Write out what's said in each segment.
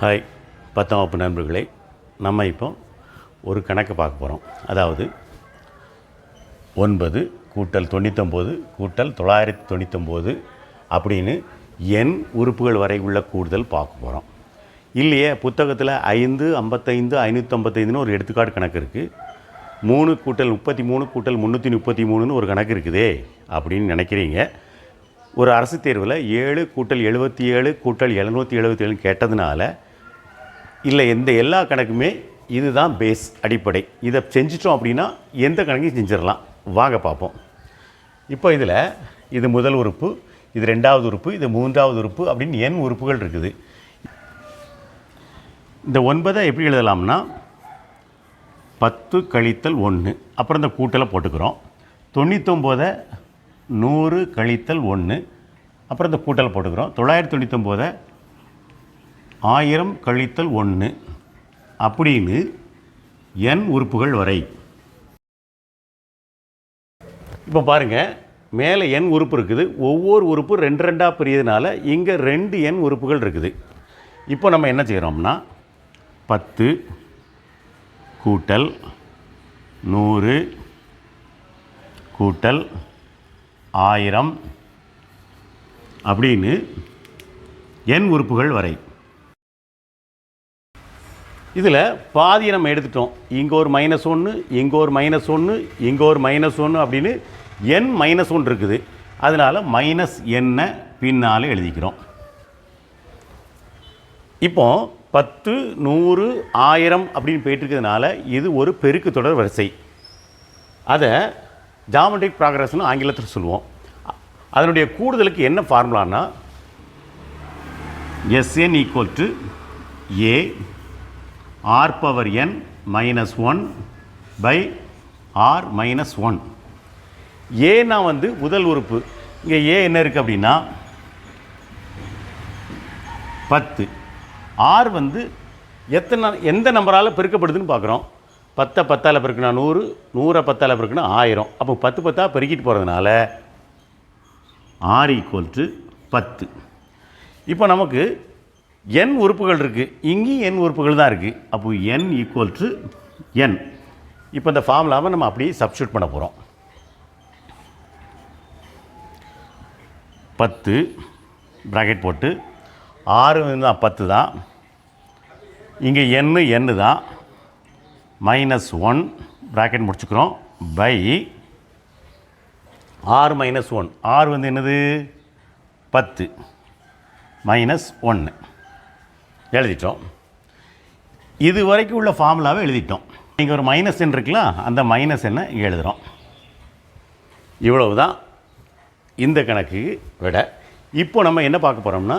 Hi பத்தாம் வகுப்பு நண்பர்களே. நம்ம இப்போ ஒரு கணக்கு பார்க்க போகிறோம் அதாவது ஒன்பது கூட்டல் தொண்ணூத்தொம்பது கூட்டல் தொள்ளாயிரத்தி தொண்ணூத்தொம்பது அப்படின்னு எண் உறுப்புகள் வரை உள்ள கூடுதல் பார்க்க போகிறோம் இல்லையே புத்தகத்தில் ஐந்து ஐம்பத்தைந்து ஐநூற்றம்பத்தைந்துன்னு ஒரு எடுத்துக்காட்டு கணக்கு இருக்குது மூணு கூட்டல் முப்பத்தி மூணு கூட்டல் முந்நூற்றி முப்பத்தி மூணுன்னு ஒரு கணக்கு இருக்குதே அப்படின்னு நினைக்கிறீங்க. ஒரு அரசு தேர்வில் ஏழு கூட்டல் எழுபத்தி ஏழு கூட்டல் எழுநூற்றி எழுபத்தி ஏழுன்னு கேட்டதுனால இல்லை எந்த எல்லா கணக்குமே இதுதான் பேஸ் அடிப்படை. இதை செஞ்சிட்டோம் அப்படின்னா எந்த கணக்கையும் செஞ்சிடலாம். வாங்க பார்ப்போம். இப்போ இதில் இது முதல் உறுப்பு இது ரெண்டாவது உறுப்பு இது மூன்றாவது உறுப்பு அப்படின்னு எண் உறுப்புகள் இருக்குது. இந்த ஒன்பதை எப்படி எழுதலாம்னா பத்து கழித்தல் ஒன்று. அப்புறம் இந்த கூட்டலை போட்டுக்கிறோம். தொண்ணூத்தொம்போதை நூறு கழித்தல் ஒன்று. அப்புறம் இந்த கூட்டலை போட்டுக்கிறோம். தொள்ளாயிரத்தி தொண்ணூத்தொம்போதை ஆயிரம் கழித்தல் ஒன்று அப்படின்னு எண் உறுப்புகள் வரை. இப்போ பாருங்கள் மேலே எண் உறுப்பு இருக்குது ஒவ்வொரு உறுப்பு ரெண்டு ரெண்டாக பிரியதுனால இங்கே ரெண்டு எண் உறுப்புகள் இருக்குது. இப்போ நம்ம என்ன செய்கிறோம்னா பத்து கூட்டல் நூறு கூட்டல் ஆயிரம் அப்படின்னு எண் உறுப்புகள் வரை. இதில் பாதியை நம்ம எடுத்துட்டோம். இங்கே ஒரு மைனஸ் ஒன்று இங்கே ஒரு மைனஸ் ஒன்று இங்கே ஒரு மைனஸ் ஒன்று அப்படின்னு என் மைனஸ் ஒன்று இருக்குது. அதனால் மைனஸ் எண்ணை பின்னால் எழுதிக்கிறோம். இப்போ பத்து நூறு ஆயிரம் அப்படின்னு போயிட்டுருக்கிறதுனால இது ஒரு பெருக்கு தொடர் வரிசை. அதை ஜாமெட்ரிக் ப்ராக்ரஸ்னு ஆங்கிலத்தில் சொல்லுவோம். அதனுடைய கூடுதலுக்கு என்ன ஃபார்முலான்னா S N equal to A R power N minus one by R minus one ஏன்னா வந்து முதல் உறுப்பு. இங்கே ஏ என்ன இருக்குது அப்படின்னா பத்து. ஆர் வந்து எத்தனை எந்த நம்பரால் பெருக்கப்படுதுன்னு பார்க்குறோம் பத்தை பத்தால் பெருக்குனா நூறு நூறை பத்தால் பெருக்குனா ஆயிரம். அப்போ பத்து பத்தாக பெருக்கிட்டு போகிறதுனால ஆர் ஈக்குவல் டு பத்து. இப்போ நமக்கு என் உறுப்புகள் இருக்குது இங்கேயும் என் உறுப்புகள் தான் இருக்குது அப்போ என் ஈக்குவல் டு என் இப்போ இந்த ஃபார்முலாவை நம்ம அப்படியே சப்ஸ்டியூட் பண்ண போகிறோம் பத்து ப்ராக்கெட் போட்டு ஆறு தான் பத்து தான். இங்கே எண்ணு எண்ணு தான். மைனஸ் ஒன் ப்ராக்கெட் முடிச்சுக்கிறோம். பை ஆறு மைனஸ் ஒன் ஆறு வந்து என்னது? பத்து. மைனஸ் ஒன்று எழுதிட்டோம். இது வரைக்கும் உள்ள ஃபார்முலாவை எழுதிட்டோம். நீங்கள் ஒரு மைனஸ் எண் இருக்குல்ல அந்த மைனஸ் என்ன இங்கே எழுதுகிறோம் இவ்வளவு தான் இந்த கணக்கு விட. இப்போ நம்ம என்ன பார்க்க போகிறோம்னா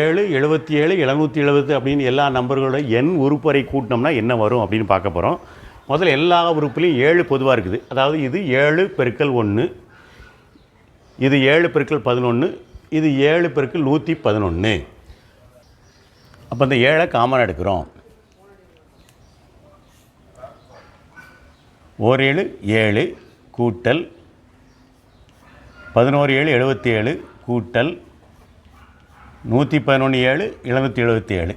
ஏழு எழுபத்தி ஏழு எழுநூற்றி எழுபது அப்படின்னு எல்லா நம்பர்களோட எண் உறுப்பறை கூட்டினோம்னா என்ன வரும் அப்படின்னு பார்க்க போகிறோம் முதல்ல எல்லா உறுப்புலையும் ஏழு பொதுவாக இருக்குது. அதாவது இது ஏழு பெருக்கல் ஒன்று இது ஏழு பெருக்கல் பதினொன்று இது ஏழு பெருக்கல் நூற்றி பதினொன்று அப்போ இந்த ஏழை காமன் எடுக்கிறோம். ஓர் ஏழு ஏழு கூட்டல் பதினோரு ஏழு எழுபத்தி ஏழு கூட்டல் நூற்றி பதினொன்று ஏழு எழுநூற்றி எழுபத்தி ஏழு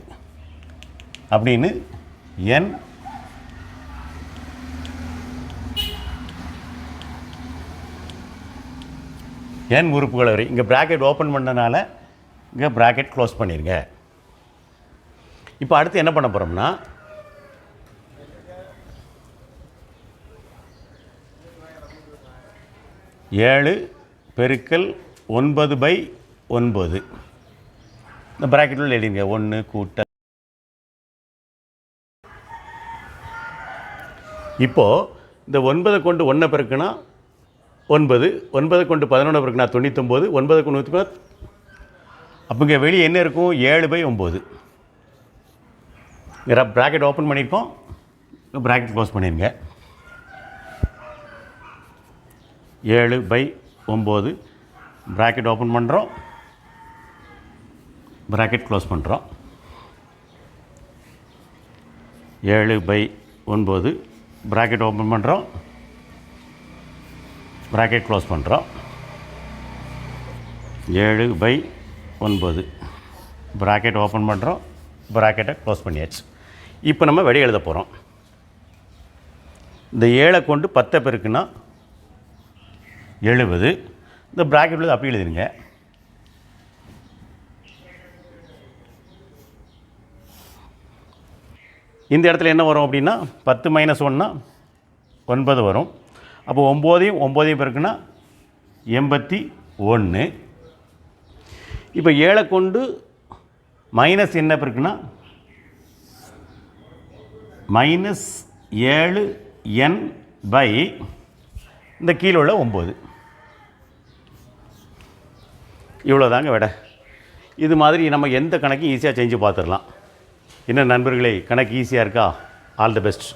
அப்படின்னு என் என் உறுப்புகள் வரை இங்கே ப்ராக்கெட் ஓப்பன் பண்ணனால இங்கே ப்ராக்கெட் க்ளோஸ் பண்ணிடுங்க இப்போ அடுத்து என்ன பண்ண போகிறோம்னா ஏழு பெருக்கல் ஒன்பது பை ஒன்பது. இந்த ப்ராக்கெட்டில் எழுதிங்க ஒன்று கூட்ட இப்போது இந்த ஒன்பதை கொண்டு ஒன்றை பெருக்குனா ஒன்பது ஒன்பதை கொண்டு பதினொன்று பெருக்குனா தொண்ணூத்தொம்பது ஒன்பதை கொண்டு நூற்றி பத்து. அப்போ இங்கே வெளியே என்ன இருக்கும்? ஏழு பை ஒம்பது. ப்ராக்கெட் ஓப்பன் பண்ணியிருக்கோம் ப்ராக்கெட் க்ளோஸ் பண்ணிடுங்க ஏழு பை ஒம்பது ப்ராக்கெட் ஓப்பன் பண்ணுறோம் ப்ராக்கெட் க்ளோஸ் பண்ணுறோம் ஏழு பை ஒன்பது. ப்ராக்கெட் ஓப்பன் பண்ணுறோம் ப்ராக்கெட் க்ளோஸ் பண்ணுறோம் ஏழு பை ஒன்பது. ப்ராக்கெட் ஓப்பன் பண்ணுறோம் ப்ராக்கெட்டை க்ளோஸ் பண்ணியாச்சு. இப்போ நம்ம விடை எழுத போகிறோம் இந்த ஏழை கொண்டு பத்தை பெருக்குன்னா எழுபது. இந்த ப்ராக்கெட் உள்ளது அப்படி எழுதிருங்க. இந்த இடத்துல என்ன வரும் அப்படின்னா பத்து மைனஸ் ஒன்னா ஒன்பது வரும். அப்போ ஒம்போதையும் ஒம்போதையும் பெருக்குன்னா எண்பத்தி ஒன்று இப்போ ஏழை கொண்டு மைனஸ் என்ன பெருக்குன்னா மைனஸ் ஏழு என் பை இந்த கீழே உள்ள ஒம்பது இவ்வளோதாங்க விட. இது மாதிரி நம்ம எந்த கணக்கையும் ஈஸியாக செஞ்சு பார்த்துடலாம். என்ன நண்பர்களே கணக்கு ஈஸியாக இருக்கா? All the best